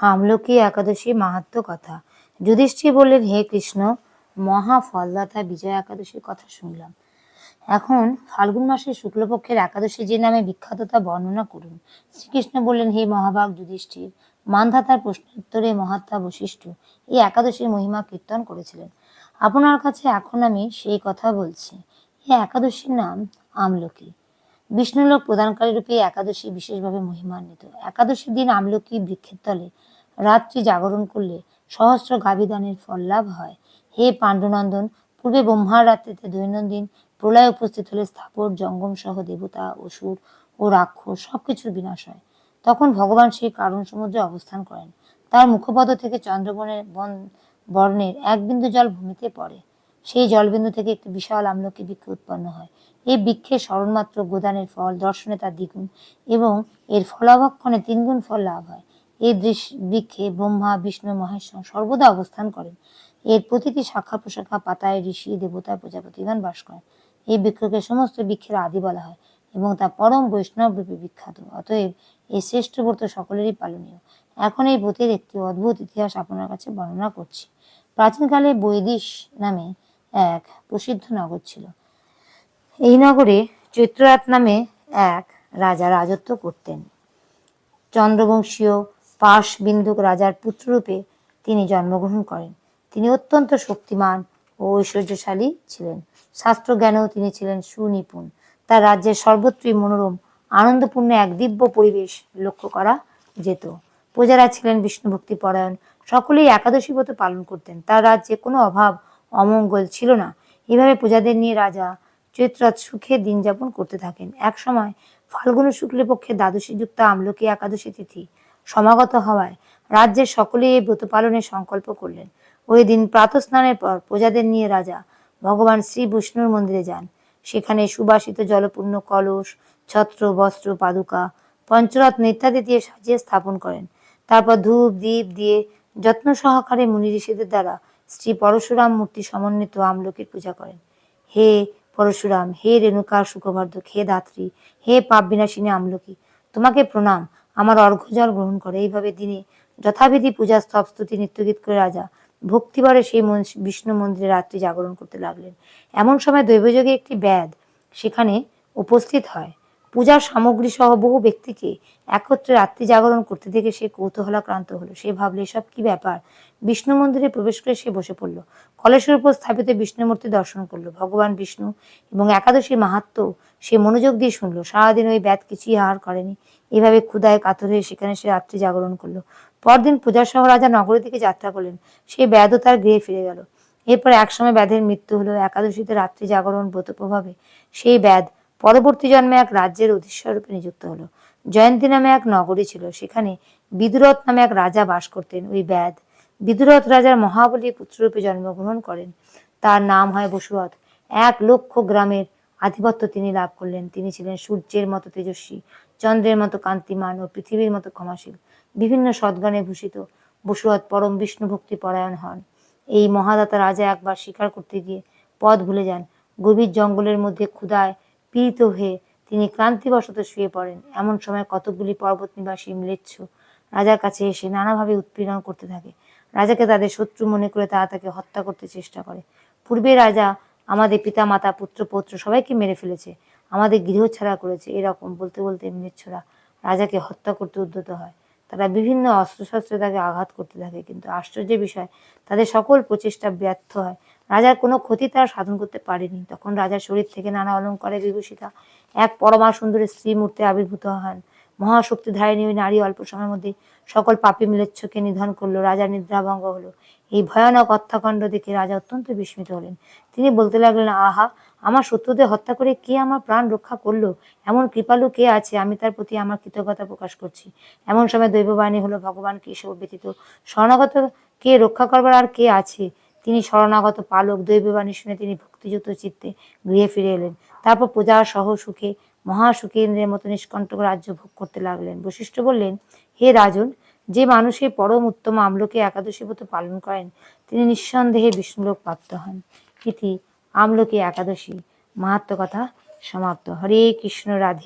আমলকি একাদশী মাহাত্ম কথা। যুধিষ্ঠির বললেন, হে কৃষ্ণ, মহা ফলদাতা বিজয় একাদশীর কথা শুনলাম। এখন ফাল্গুন মাসের শুক্লপক্ষের একাদশী যে নামে বিখ্যাত তা বর্ণনা করুন। শ্রীকৃষ্ণ বললেন, হে মহাভাগ যুধিষ্ঠির, মান্ধাতার প্রশ্নোত্তরে মহাত্মা বশিষ্ঠ এই একাদশীর মহিমা কীর্তন করেছিলেন। আপনার কাছে এখন আমি সেই কথা বলছি। এই একাদশীর নাম আমলকি। বিষ্ণুলোক প্রদানকারী রূপে একাদশী বিশেষভাবে মহিমান্বিত। একাদশীর দিন আমলকি বৃক্ষের তলে রাত্রি জাগরণ করলে সহস্র গাবিদানের ফল লাভ হয়। হে পাণ্ডুনন্দন, পূর্বে ব্রহ্মার রাত্রিতে দৈনন্দিন প্রলয় উপস্থিত হলে স্থাপর জঙ্গম সহ দেবতা, অসুর ও রাক্ষস সবকিছুর বিনাশ হয়। তখন ভগবান সেই কারণ সমুদ্রে অবস্থান করেন। তার মুখপদ থেকে চন্দ্রবনের বন বর্ণের এক বিন্দু জল ভূমিতে পড়ে। সেই জলবিন্দু থেকে একটি বিশাল আমলকি বৃক্ষ উৎপন্ন হয়। এই বৃক্ষের স্মরণমাত্র গোদানের ফল, দর্শনে তার দ্বিগুণ এবং এর ফলাভক্ষণে তিনগুণ ফল লাভ হয়। এই বৃক্ষে ব্রহ্মা, বিষ্ণু, মহেশ্বর সর্বদা অবস্থান করেন। এর প্রতিটি শাখা প্রশাখা পাতায় ঋষি, দেবতা, প্রজাপতিগণ বাস করেন। এই বৃক্ষকে সমস্ত বৃক্ষের আদি বলা হয় এবং তা পরম বৈষ্ণব রূপে বিখ্যাত। অতএব এই শ্রেষ্ঠ ব্রত সকলেরই পালনীয়। এখন এই ব্রতের একটি অদ্ভুত ইতিহাস আপনার কাছে বর্ণনা করছি। প্রাচীনকালে বৈদিশ নামে এক প্রসিদ্ধ নগর ছিল। এই নগরে চৈত্ররাত নামে এক রাজা রাজত্ব করতেন। চন্দ্রবংশীয় পাশবিন্দুক রাজার পুত্ররূপে তিনি জন্মগ্রহণ করেন। তিনি অত্যন্ত শক্তিমান ও ঐশ্বর্যশালী ছিলেন। শাস্ত্রজ্ঞানেও তিনি ছিলেন সুনিপুণ। তার রাজ্যের সর্বত্রই মনোরম, আনন্দপূর্ণ এক দিব্য পরিবেশ লক্ষ্য করা যেত। প্রজারা ছিলেন বিষ্ণুভক্তি পরায়ণ। সকলেই একাদশী ব্রত পালন করতেন। তার রাজ্যে কোনো অভাব অমঙ্গল ছিল না। এভাবে প্রজাদের নিয়ে রাজা চৈত্রাত সুখে দিন যাপন করতে থাকেন। এক সময় ফাল্গুন শুক্লপক্ষে দ্বাদশী যুক্ত আমলকি একাদশী তিথি সমাগত হওয়ায় রাজ্যের সকলেই এই ব্রত পালনের সংকল্প করলেন। ওই দিন প্রাতঃস্নানের পর প্রজাদের নিয়ে রাজা ভগবান শ্রী বিষ্ণুর মন্দিরে যান। সেখানে সুবাসিত জলপূর্ণ কলস, ছত্র, বস্ত্র, পাদুকা পঞ্চরত্ন ইত্যাদি দিয়ে সাজিয়ে স্থাপন করেন। তারপর ধূপ দ্বীপ দিয়ে যত্ন সহকারে মুনি ঋষিদের দ্বারা শ্রী পরশুরাম মূর্তি সমন্বিত আমলকির পূজা করেন। হে পরশুরাম, হে রেণুকা সুখবর্ধক, হে দাত্রী হে পাপ বিনাশিনী আমলকি, তোমাকে প্রণাম। আমার অর্ঘ্যজল গ্রহণ করে। এইভাবে দিনে যথাবিধি পূজা, স্তব, স্তুতি, নৃত্যগীত করে রাজা ভক্তিবারে সেই বিষ্ণু মন্দিরে রাত্রি জাগরণ করতে লাগলেন। এমন সময় দৈবযোগে একটি ব্যাধ সেখানে উপস্থিত হয়। পূজার সামগ্রী সহ বহু ব্যক্তিকে একত্রে রাত্রি জাগরণ করতে দেখে সে কৌতূহলাক্রান্ত হলো। সে ভাবলে, এসব কি ব্যাপার? বিষ্ণু মন্দিরে প্রবেশ করে সে বসে পড়ল। কলেশের উপর স্থাপিত বিষ্ণু মূর্তি দর্শন করল। ভগবান বিষ্ণু এবং একাদশীর মাহাত্ম সে মনোযোগ দিয়ে শুনলো। সারাদিন ওই ব্যাধ কিছুই আহার করেনি। এভাবে ক্ষুদায় কাতর হয়ে সেখানে সে রাত্রি জাগরণ করল। পরদিন পূজার সহ রাজা নগরের দিকে যাত্রা করলেন। সে ব্যাধও তার গৃহে ফিরে গেল। এরপর একসময় ব্যাধের মৃত্যু হলো। একাদশীতে রাত্রি জাগরণ ব্রত প্রভাবে সেই ব্যাধ পরবর্তী জন্মে এক রাজ্যের অধীশ্বর রূপে নিযুক্ত হলো। জয়ন্তী নামে এক নগরী ছিল, সেখানে বিদুরথ নামে এক রাজা বাস করতেন, ওই ব্যাধ। বিদুরথ রাজার মহাবলী পুত্ররূপে জন্মগ্রহণ করেন। তার নাম হয় বসুরথ। এক লক্ষ গ্রামের আধিপত্য তিনি লাভ করলেন। তিনি ছিলেন সূর্যের মতো তেজস্বী, চন্দ্রের মতো কান্তিমান ও পৃথিবীর মতো ক্ষমাশীল। বিভিন্ন সদ্গানে ভূষিত বসুরথ পরম বিষ্ণু ভক্তি পরায়ণ হন। এই মহাদাতা রাজা একবার শিকার করতে গিয়ে পথ ভুলে যান। গভীর জঙ্গলের মধ্যে ক্ষুধায় পীড়িত হয়ে তিনি ক্লান্তিবশত শুয়ে পড়েন। এমন সময় কতকগুলি পর্বত নিবাসী ম্লেচ্ছ রাজার কাছে এসে নানাভাবে উৎপীড়ন করতে থাকে। রাজাকে তাদের শত্রু মনে করে তারা তাকে হত্যা করতে চেষ্টা করে। পূর্বে রাজা আমাদের পিতা, মাতা, পুত্র, পৌত্র সবাইকে মেরে ফেলেছে। আমাদের গৃহ ছাড়া করেছে। এরকম বলতে বলতে ম্লেচ্ছরা রাজাকে হত্যা করতে উদ্যত হয়। তারা বিভিন্ন অস্ত্রশস্ত্রে তাকে আঘাত করতে থাকে। কিন্তু আশ্চর্যের বিষয়, তাদের সকল প্রচেষ্টা ব্যর্থ হয়। রাজার কোনো ক্ষতি তারা সাধন করতে পারেনি। তখন রাজার শরীর থেকে নানা অলঙ্কারে বিভূষিতা এক পরমা সুন্দরী স্ত্রী মূর্তি আবির্ভূত হন। মহাশক্তি ধারিণী ওই নারী অল্প সময়ের মধ্যে সকল পাপী মিলেচ্ছকে নিধন করল। রাজার নিদ্রাভঙ্গ হলো। এই ভয়ানক হত্যাকাণ্ড দেখে রাজা অত্যন্ত বিস্মিত হলেন। তিনি বলতে লাগলেন, আহা, আমার শত্রুদের হত্যা করে কে আমার প্রাণ রক্ষা করল? এমন কৃপালু কে আছে? আমি তার প্রতি আমার কৃতজ্ঞতা প্রকাশ করছি। এমন সময় দৈববাণী হলো ভগবান কেশব ব্যতীত শরণাগত কে রক্ষা করবার আর কে আছে? তিনি শরণাগত পালক, দৈববাণী শুনে তিনি ভক্তিযুক্ত চিত্তে গৃহে ফিরে এলেন। তারপর পূজা সহ সুখে মহাসুখেন্দ্রের মতো নিষ্কণ্টক রাজ্য ভোগ করতে লাগলেন। বশিষ্ঠ বললেন, হে রাজন, যে মানুষের পরম উত্তম আমলোকে একাদশী ব্রত পালন করেন, তিনি নিঃসন্দেহে বিষ্ণুলোক প্রাপ্ত হন। ইতি আমলোকে একাদশী। মাহাত্ম কথা সমাপ্ত। হরে কৃষ্ণ, রাধে